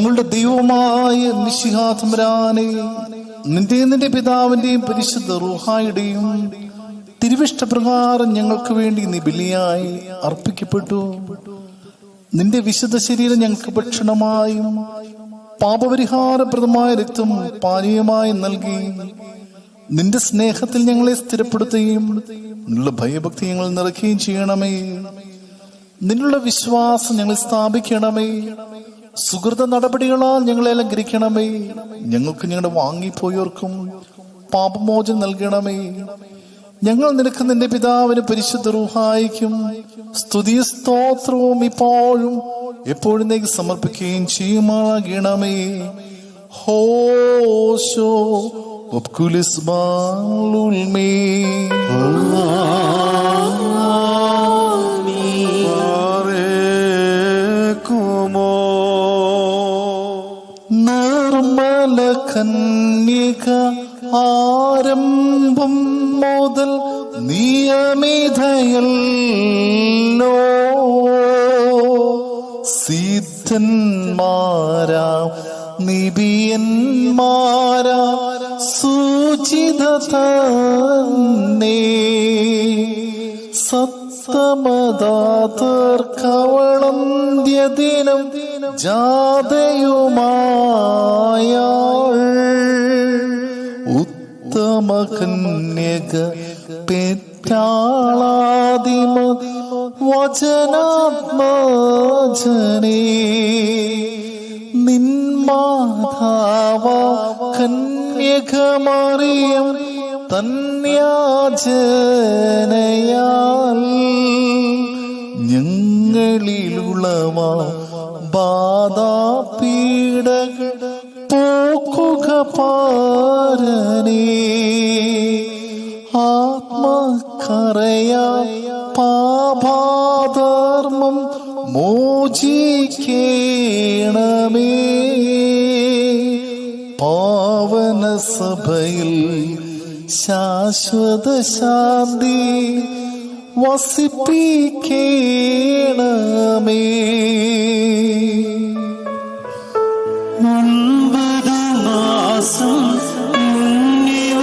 ഞങ്ങളുടെ ദൈവമായ നിശിഹാത്മരാനെ നിന്റെയും നിന്റെ പിതാവിന്റെയും പരിശുദ്ധ റൂഹായുടെയും തിരുവിഷ്ടപ്രകാരം ഞങ്ങൾക്ക് വേണ്ടി നീ ബലിയായി അർപ്പിക്കപ്പെട്ടു. നിന്റെ വിശുദ്ധ ശരീരം ഞങ്ങൾക്ക് ഭക്ഷണമായും പാപപരിഹാരപ്രദമായ രക്തം പാനീയമായി നൽകി. നിന്റെ സ്നേഹത്തിൽ ഞങ്ങളെ സ്ഥിരപ്പെടുത്തുകയും നിന്നുള്ള ഭയഭക്തി ഞങ്ങൾ നിറയ്ക്കുകയും ചെയ്യണമേ. നിന്നുള്ള വിശ്വാസം ഞങ്ങൾ സ്ഥാപിക്കണമേ. സുഹൃത നടപടികളാൽ ഞങ്ങളെ അലങ്കരിക്കണമേ. ഞങ്ങൾക്ക് ഞങ്ങളുടെ വാങ്ങിപ്പോയവർക്കും പാപമോചനം നൽകണമേ. ഞങ്ങൾ നിനക്ക് നിന്റെ പിതാവിന് പരിശുദ്ധ റൂഹായിക്കും സ്തുതി സ്തോത്രവും ഇപ്പോഴും എപ്പോഴും സമർപ്പിക്കുകയും ചെയ്യുമാകണമേ ഹോശോ ഉൽമേ നിർമ്മല കന്യക ആരംഭം മുതൽ നിയമിതയല്ലോ സിദ്ധന്മാരാ നിബിയന്മാരാ സൂചിത തന്നെ സത്തമദാതർക്കവളന്ത്യദിനം ജാതയുമായ ഉത്തമ കന്യക പെറ്റാളാദിമ വചനാത്മജനേ. നിന്മാതാവ കന്യകമറിയം തന്യാജനയാൽ ഞങ്ങളിലുളവ ബാധാപീഡകൾ പോക്കുക പാരനേ. ആത്മക്കറയാ പാപാധർമ്മം മോചിക്കേണമേ. പാവന സഭയിൽ ശാശ്വത ശാന്തി വസിപ്പിക്കണമേ. ഒൻപത് മാസം മുന്നിൽ